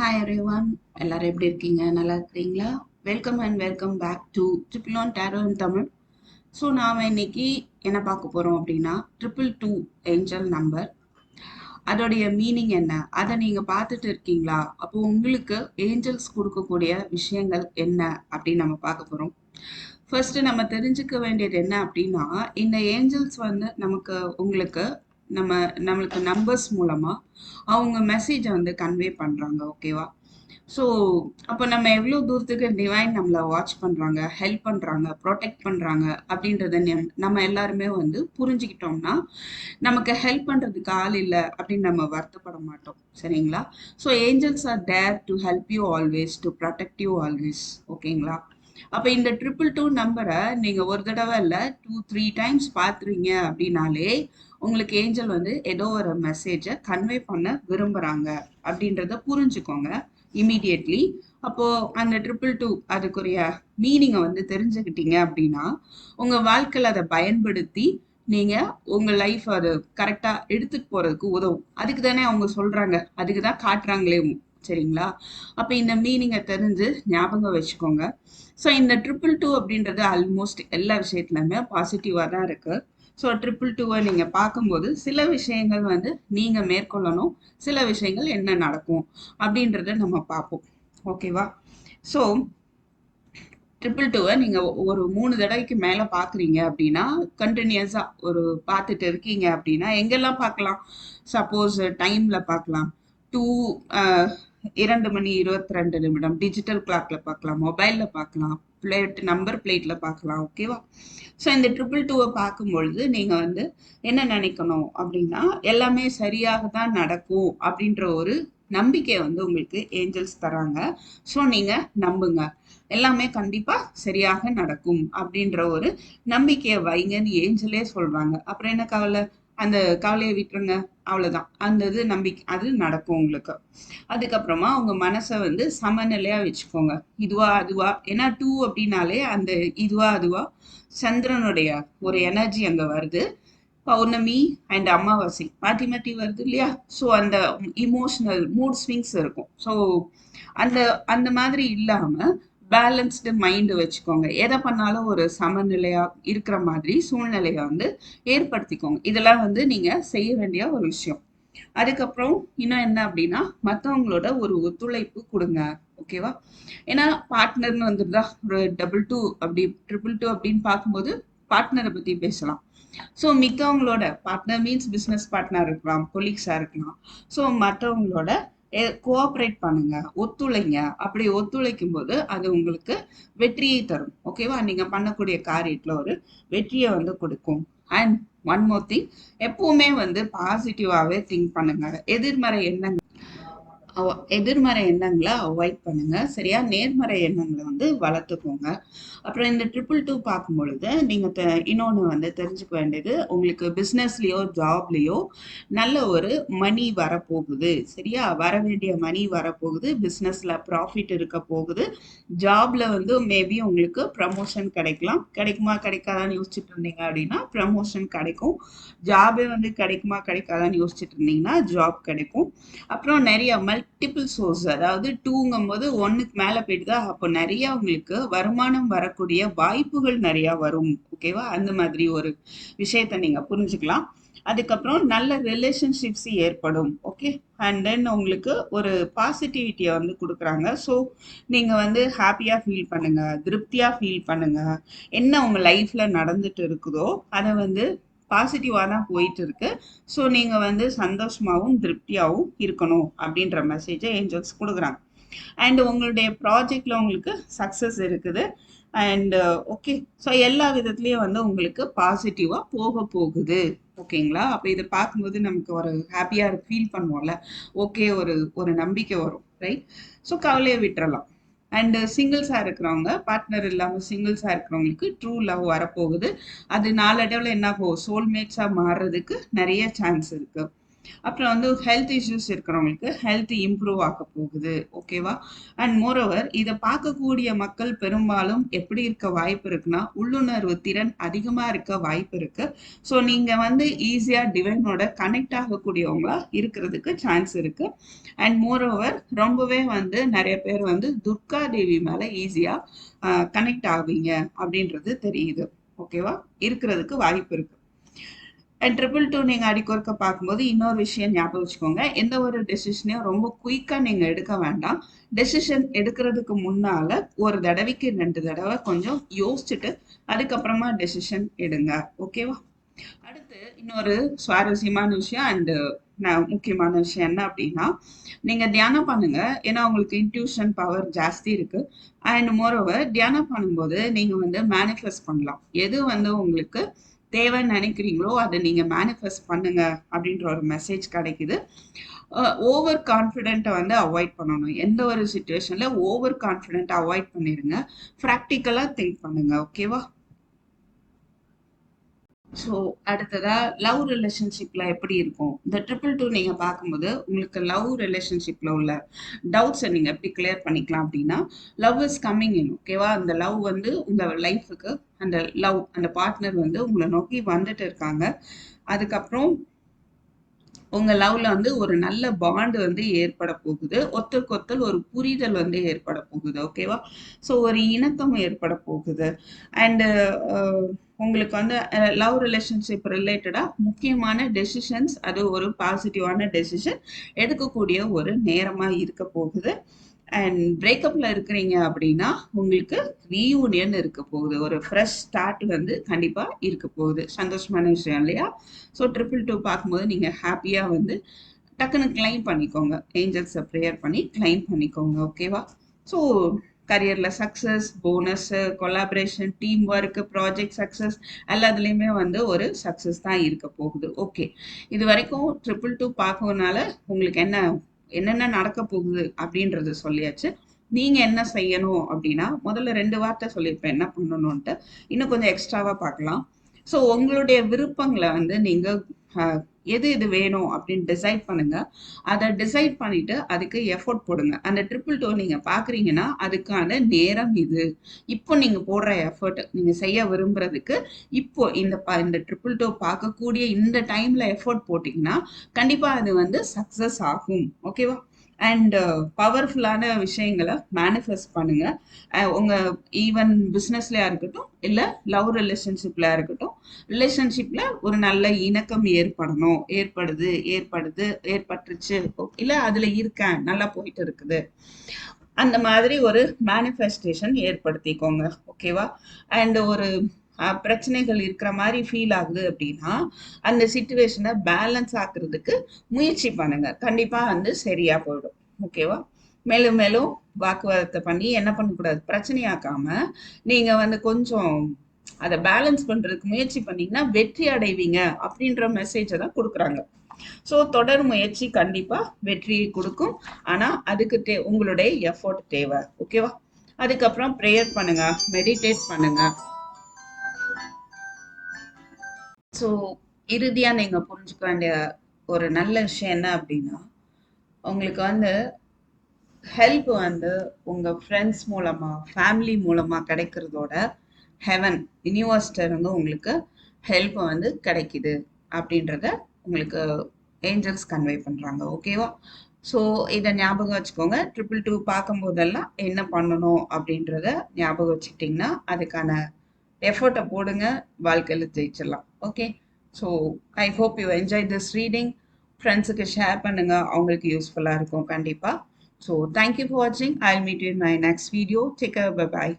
Hi everyone எல்லாரும் எப்படி இருக்கீங்க? நல்லா இருக்கிறீங்களா? Welcome and welcome back to triple one tarot in Tamil so நாம் இன்னைக்கு என்ன பார்க்க போகிறோம் அப்படின்னா ட்ரிபிள் டூ ஏஞ்சல் நம்பர் அதோடைய மீனிங் என்ன? அதை நீங்கள் பார்த்துட்டு இருக்கீங்களா? அப்போ உங்களுக்கு ஏஞ்சல்ஸ் கொடுக்கக்கூடிய விஷயங்கள் என்ன அப்படின்னு நம்ம பார்க்க போகிறோம் ஃபர்ஸ்ட் நம்ம தெரிஞ்சுக்க வேண்டியது என்ன அப்படின்னா இந்த ஏஞ்சல்ஸ் வந்து நமக்கு உங்களுக்கு நம்ம நம்மளுக்கு நம்பர்ஸ் மூலமா அவங்க மெசேஜை வந்து கன்வே பண்றாங்க ஓகேவா ஸோ அப்போ நம்ம எவ்வளோ தூரத்துக்கு டிவைன் நம்மளை வாட்ச் பண்ணுறாங்க ஹெல்ப் பண்ணுறாங்க ப்ரொடெக்ட் பண்ணுறாங்க அப்படின்றத நம்ம எல்லாருமே வந்து புரிஞ்சுக்கிட்டோம்னா நமக்கு ஹெல்ப் பண்ணுறதுக்கு ஆள் இல்லை அப்படின்னு நம்ம வருத்தப்பட மாட்டோம் சரிங்களா? So angels are there to help you always to protect you always ஓகேங்களா அப்போ இந்த ட்ரிபிள் டூ நம்பரை நீங்கள் ஒரு தடவை இல்லை டூ த்ரீ டைம்ஸ் பார்த்துறீங்க அப்படின்னாலே உங்களுக்கு ஏஞ்சல் வந்து ஏதோ ஒரு மெசேஜை கன்வே பண்ண விரும்புகிறாங்க அப்படின்றத புரிஞ்சுக்கோங்க இமீடியட்லி அப்போ அந்த ட்ரிபிள் டூ அதுக்குரிய மீனிங்கை வந்து தெரிஞ்சுக்கிட்டீங்க அப்படின்னா உங்க வாழ்க்கையில் அதை பயன்படுத்தி நீங்கள் உங்க லைஃப் அது கரெக்டாக எடுத்துட்டு போறதுக்கு உதவும். அதுக்கு தானே அவங்க சொல்றாங்க. அதுக்கு தான் காட்டுறாங்களே சரிங்களா? அப்ப இந்த மீனிங்கை தெரிஞ்சு ஞாபகம் வச்சுக்கோங்க. ஸோ இந்த ட்ரிபிள் டூ அப்படின்றது ஆல்மோஸ்ட் எல்லா விஷயத்துலையுமே பாசிட்டிவாக தான் இருக்கு. ஸோ ட்ரிபிள் டூவை நீங்கள் பார்க்கும்போது சில விஷயங்கள் வந்து நீங்கள் மேற்கொள்ளணும் சில விஷயங்கள் என்ன நடக்கும் அப்படின்றத நம்ம பார்ப்போம். ஓகேவா ஸோ ட்ரிபிள் டூவை நீங்கள் ஒரு மூணு தடவைக்கு மேலே பார்க்குறீங்க அப்படின்னா கண்டினியூஸாக ஒரு பார்த்துட்டு இருக்கீங்க அப்படின்னா எங்கெல்லாம் பார்க்கலாம்? சப்போஸ் டைமில் பார்க்கலாம். டூ இரண்டு மணி இருபத்தி ரெண்டு நிமிடம் டிஜிட்டல் கிளாக்ல பார்க்கலாம் மொபைல்ல பார்க்கலாம் பிளேட் நம்பர் பிளேட்ல பார்க்கலாம் ஓகேவா ஸோ இந்த ட்ரிபிள் டூவை பார்க்கும்பொழுது நீங்க வந்து என்ன நினைக்கணும் அப்படின்னா எல்லாமே சரியாக தான் நடக்கும் அப்படின்ற ஒரு நம்பிக்கையை வந்து உங்களுக்கு ஏஞ்சல்ஸ் தராங்க. ஸோ நீங்க நம்புங்க. எல்லாமே கண்டிப்பாக சரியாக நடக்கும் அப்படின்ற ஒரு நம்பிக்கையை வைங்கன்னு ஏஞ்சலே சொல்றாங்க. அப்புறம் என்ன கவலை? அந்த கவலையை விட்டுருங்க. அவ்வளோதான் அந்த இது நம்பிக்கை அது நடக்கும் உங்களுக்கு. அதுக்கப்புறமா உங்க மனசை வந்து சமநிலையாக வச்சுக்கோங்க. இதுவா அதுவா? ஏன்னா டூ அப்படின்னாலே அந்த இதுவா அதுவா? சந்திரனுடைய ஒரு எனர்ஜி அங்கே வருது. பௌர்ணமி அண்ட் அமாவாசை. மாற்றி மாற்றி வருது இல்லையா? ஸோ அந்த இமோஷனல் மூட் ஸ்விங்ஸ் இருக்கும். ஸோ அந்த அந்த மாதிரி இல்லாமல் பேலன்ஸ்டு மைண்டு வச்சுக்கோங்க. எதை பண்ணாலும் ஒரு சமநிலையாக இருக்கிற மாதிரி சூழ்நிலையை வந்து ஏற்படுத்திக்கோங்க. இதெல்லாம் வந்து நீங்கள் செய்ய வேண்டிய ஒரு விஷயம். அதுக்கப்புறம் இன்னும் என்ன அப்படின்னா மற்றவங்களோட ஒரு ஒத்துழைப்பு கொடுங்க. ஓகேவா ஏன்னா பார்ட்னர்னு வந்துருந்தா ஒரு டபுள் டூ அப்படி ட்ரிபிள் டூ அப்படின்னு பார்க்கும்போது பார்ட்னரை பற்றி பேசலாம். ஸோ மிக்கவங்களோட பார்ட்னர் மீன்ஸ் பிஸ்னஸ் பார்ட்னர் இருக்கலாம் கொலீக்ஸாக இருக்கலாம். ஸோ மற்றவங்களோட கோஆப்ரேட் பண்ணுங்க ஒத்துழைங்க. அப்படி ஒத்துழைக்கும் போது அது உங்களுக்கு வெற்றியை தரும். ஓகேவா நீங்க பண்ணக்கூடிய காரியத்துல ஒரு வெற்றியை வந்து கொடுக்கும். அண்ட் ஒன் மோர் திங் எப்பவுமே வந்து பாசிட்டிவாவே திங்க் பண்ணுங்க. எதிர்மறை எண்ணங்கள் எதிர்மறை எண்ணங்களை அவாய்ட் பண்ணுங்க. சரியா? நேர்மறை எண்ணங்களை வந்து வளர்த்துக்கோங்க. அப்புறம் இந்த ட்ரிபிள் டூ பார்க்கும் பொழுது நீங்க இன்னொன்று இன்னொன்னு வந்து தெரிஞ்சுக்க வேண்டியது உங்களுக்கு பிஸ்னஸ்லேயோ ஜாப்லயோ நல்ல ஒரு மணி வரப்போகுது. சரியா? வர வேண்டிய மணி வரப்போகுது. பிஸ்னஸில் ப்ராஃபிட் இருக்க போகுது. ஜாப்ல வந்து மேபி உங்களுக்கு ப்ரமோஷன் கிடைக்கலாம். கிடைக்குமா? கிடைக்காதான்னு யோசிச்சுட்டு இருந்தீங்க அப்படின்னா ப்ரமோஷன் கிடைக்கும். ஜாபே வந்து கிடைக்குமா? கிடைக்காதான்னு யோசிச்சுட்டு இருந்தீங்கன்னா ஜாப் கிடைக்கும். அப்புறம் நிறைய மல்டிபிள் சோர்ஸ் அதாவது டூங்கும் போது ஒன்றுக்கு மேலே போயிட்டுதா அப்போ நிறைய உங்களுக்கு வருமானம் வரக்கூடிய வாய்ப்புகள் நிறைய வரும் ஓகேவா அந்த மாதிரி ஒரு விஷயத்த நீங்க புரிஞ்சுக்கலாம். அதுக்கப்புறம் நல்ல ரிலேஷன்ஷிப்ஸ் ஏற்படும் ஓகே அண்ட் தென் உங்களுக்கு ஒரு பாசிட்டிவிட்டியை வந்து கொடுக்குறாங்க. ஸோ நீங்கள் வந்து ஹாப்பியாக ஃபீல் பண்ணுங்கள் திருப்தியாக ஃபீல் பண்ணுங்கள் என்ன உங்கள் லைஃப்பில் நடந்துட்டு இருக்குதோ அதை வந்து பாசிட்டிவாக தான் போயிட்டு இருக்கு ஸோ நீங்கள் வந்து சந்தோஷமாகவும் திருப்தியாகவும் இருக்கணும் அப்படின்ற மெசேஜை ஏஞ்சல்ஸ் கொடுக்குறாங்க. அண்ட் உங்களுடைய ப்ராஜெக்டில் உங்களுக்கு சக்ஸஸ் இருக்குது. அண்ட் ஓகே ஸோ எல்லா விதத்துலேயும் வந்து உங்களுக்கு பாசிட்டிவாக போக போகுது. ஓகேங்களா அப்போ இதை பார்க்கும்போது நமக்கு ஒரு ஹாப்பியாக ஃபீல் பண்ணுவோம்ல. ஓகே ஒரு ஒரு நம்பிக்கை வரும். ரைட் ஸோ கவலையை விட்டுறலாம். அண்ட் சிங்கிள்ஸாக uh, இருக்கிறவங்க பார்ட்னர் இல்லாமல் சிங்கிள்ஸாக இருக்கிறவங்களுக்கு ட்ரூ லவ் வரப்போகுது. அது நாளடைவில் என்ன போகும் சோல்மேட்ஸாக மாறுறதுக்கு நிறைய சான்ஸ் இருக்கு. அப்புறம் வந்து ஹெல்த் இஷ்யூஸ் இருக்கிறவங்களுக்கு ஹெல்த் இம்ப்ரூவ் ஆக போகுது ஓகேவா அண்ட் மோரோவர் இதை பார்க்கக்கூடிய மக்கள் பெரும்பாலும் எப்படி இருக்க வாய்ப்பு இருக்குன்னா உள்ளுணர்வு திறன் அதிகமாக இருக்க வாய்ப்பு இருக்கு. ஸோ நீங்கள் வந்து ஈஸியாக டிவைனோட கனெக்ட் ஆகக்கூடியவங்களா இருக்கிறதுக்கு சான்ஸ் இருக்கு. அண்ட் மோரோவர் ரொம்பவே வந்து நிறைய பேர் வந்து துர்கா தேவி மேலே ஈஸியாக கனெக்ட் ஆவீங்க அப்படின்றது தெரியுது ஓகேவா இருக்கிறதுக்கு வாய்ப்பு இருக்கு. ட்ரிபிள் டூ நீங்கள் அடிக்கொருக்க பார்க்கும்போது இன்னொரு விஷயம் ஞாபகம் வச்சுக்கோங்க. எந்த ஒரு டெசிஷனையும் ரொம்ப குயிக்காக நீங்கள் எடுக்க வேண்டாம். டெசிஷன் எடுக்கிறதுக்கு முன்னால் ஒரு தடவைக்கு ரெண்டு தடவை கொஞ்சம் யோசிச்சுட்டு அதுக்கப்புறமா டெசிஷன் எடுங்க. ஓகேவா அடுத்து இன்னொரு சுவாரஸ்யமான விஷயம் அண்டு நான் முக்கியமான விஷயம் என்ன அப்படின்னா நீங்கள் தியானம் பண்ணுங்க. ஏன்னா உங்களுக்கு இன்ட்யூஷன் பவர் ஜாஸ்தி இருக்கு. அண்ட் மோரோவர் தியானம் பண்ணும்போது நீங்கள் வந்து மேனிஃபெஸ்ட் பண்ணலாம். எது வந்து உங்களுக்கு தேவைன்னு நினைக்கிறீங்களோ அதை நீங்கள் மேனிஃபெஸ்ட் பண்ணுங்க அப்படின்ற ஒரு மெசேஜ் கிடைக்குது. ஓவர் கான்ஃபிடென்ட்டை வந்து அவாய்ட் பண்ணணும். எந்த ஒரு சுச்சுவேஷனில் ஓவர் கான்ஃபிடென்ட்டை அவாய்ட் பண்ணிடுங்க ப்ராக்டிக்கலாக திங்க் பண்ணுங்க ஓகேவா ஸோ அடுத்ததா லவ் ரிலேஷன்ஷிப்ல எப்படி இருக்கும்? இந்த ட்ரிபிள் டூ நீங்க பார்க்கும்போது உங்களுக்கு லவ் ரிலேஷன்ஷிப்ல உள்ள டவுட்ஸை நீங்க எப்படி கிளியர் பண்ணிக்கலாம் அப்படின்னா லவ் இஸ் கம்மிங் இன் ஓகேவா அந்த லவ் வந்து உங்க லைஃபுக்கு அந்த லவ் அந்த பார்ட்னர் வந்து உங்களை நோக்கி வந்துட்டு இருக்காங்க. அதுக்கப்புறம் உங்க லவ்ல வந்து ஒரு நல்ல பாண்டு வந்து ஏற்பட போகுது. ஒத்தருக்கு ஒத்தல் ஒரு புரிதல் வந்து ஏற்பட போகுது ஓகேவா ஸோ ஒரு இணக்கம் ஏற்பட போகுது. அண்டு உங்களுக்கு வந்து லவ் ரிலேஷன்ஷிப் ரிலேட்டடாக முக்கியமான டெசிஷன்ஸ் அது ஒரு பாசிட்டிவான டெசிஷன் எடுக்கக்கூடிய ஒரு நேரமாக இருக்க போகுது. அண்ட் பிரேக்கப்பில் இருக்கிறீங்க அப்படின்னா உங்களுக்கு ரீயூனியன் இருக்க போகுது. ஒரு ஃப்ரெஷ் ஸ்டார்ட் வந்து கண்டிப்பாக இருக்க போகுது. சந்தோஷமான விஷயம் இல்லையா? ஸோ ட்ரிபிள் டூ பார்க்கும்போது நீங்கள் ஹாப்பியாக வந்து டக்குன்னு கிளைம் பண்ணிக்கோங்க. ஏஞ்சல்ஸை ப்ரேயர் பண்ணி கிளைம் பண்ணிக்கோங்க. ஓகேவா so கரியரில் success bonus collaboration team work project success எல்லாத்துலேயுமே வந்து ஒரு சக்ஸஸ் தான் இருக்க போகுது. ஓகே இது வரைக்கும் ட்ரிபிள் டூ பார்க்கறதுனால உங்களுக்கு என்ன என்னென்ன நடக்க போகுது அப்படின்றத சொல்லியாச்சு. நீங்க என்ன செய்யணும் அப்படின்னா முதல்ல ரெண்டு வார்த்தை சொல்லியிருப்பேன். என்ன பண்ணணும்ன்ட்டு. இன்னும் கொஞ்சம் எக்ஸ்ட்ராவா பார்க்கலாம். ஸோ உங்களுடைய விருப்பங்களை வந்து நீங்க எது எது வேணும் அப்படின்னு டிசைட் பண்ணுங்க. அதை டிசைட் பண்ணிட்டு அதுக்கு எஃபோர்ட் போடுங்க. அந்த ட்ரிபிள் டோர் நீங்க பாக்குறீங்கன்னா அதுக்கான நேரம் இது. இப்போ நீங்க போடுற எஃபர்ட் நீங்க செய்ய விரும்புறதுக்கு இப்போ இந்த இந்த ட்ரிபிள் டோர் பார்க்கக்கூடிய இந்த டைம்ல எஃபோர்ட் போட்டிங்கன்னா கண்டிப்பா அது வந்து சக்சஸ் ஆகும். ஓகேவா அண்ட் பவர்ஃபுல்லான uh, விஷயங்களை மேனிஃபெஸ்ட் பண்ணுங்க. Uh, உங்க ஈவன் பிஸ்னஸ்லயா இருக்கட்டும் இல்லை லவ் ரிலேஷன்ஷிப்ல இருக்கட்டும் ரிலேஷன்ஷிப்ல ஒரு நல்ல இணக்கம் ஏற்படணும். ஏற்படுது ஏற்படுது ஏற்பட்டுருச்சு. இல்லை அதுல இருக்கேன் நல்லா போயிட்டு இருக்குது அந்த மாதிரி ஒரு மேனிஃபெஸ்டேஷன் ஏற்படுத்திக்கோங்க. ஓகேவா அண்ட் ஒரு பிரச்சனைகள் இருக்கிற மாதிரி ஃபீல் ஆகுது அப்படின்னா அந்த சுச்சுவேஷனை பேலன்ஸ் ஆக்குறதுக்கு முயற்சி பண்ணுங்க. கண்டிப்பா வந்து சரியா போயிடும். ஓகேவா மேலும் மேலும் வாக்குவாதத்தை பண்ணி என்ன பண்ணக்கூடாது? பிரச்சனையாக்காம நீங்க வந்து கொஞ்சம் அதை பேலன்ஸ் பண்ணுறதுக்கு முயற்சி பண்ணீங்கன்னா வெற்றி அடைவீங்க அப்படின்ற மெசேஜை தான் கொடுக்குறாங்க. ஸோ தொடர் முயற்சி கண்டிப்பாக வெற்றியை கொடுக்கும். ஆனா அதுக்கு தே உங்களுடைய எஃபோர்ட் தேவை. ஓகேவா அதுக்கப்புறம் ப்ரேயர் பண்ணுங்க மெடிடேட் பண்ணுங்க. ஸோ இறுதியாக நீங்கள் புரிஞ்சுக்க வேண்டிய ஒரு நல்ல விஷயம் என்ன அப்படின்னா உங்களுக்கு வந்து ஹெல்ப் வந்து உங்கள் ஃப்ரெண்ட்ஸ் மூலமாக ஃபேமிலி மூலமாக கிடைக்கிறதோட ஹெவன் யூனிவர்ஸ்டருந்து உங்களுக்கு ஹெல்ப் வந்து கிடைக்குது அப்படின்றத உங்களுக்கு ஏஞ்சல்ஸ் கன்வே பண்ணுறாங்க ஓகேவா ஸோ இதை ஞாபகம் வச்சுக்கோங்க. ட்ரிபிள் டூ பார்க்கும்போதெல்லாம் என்ன பண்ணணும் அப்படின்றத ஞாபகம் வச்சுக்கிட்டிங்கன்னா அதுக்கான எஃபர்ட்டை போடுங்க வாழ்க்கையில் ஜெயிச்சிடலாம். Okay so I hope you enjoy this reading ஃப்ரெண்ட்ஸுக்கு ஷேர் பண்ணுங்கள் அவங்களுக்கு யூஸ்ஃபுல்லாக இருக்கும். கண்டிப்பாக ஸோ தேங்க்யூ ஃபார் வாட்சிங் I meet you in my next video take bye bye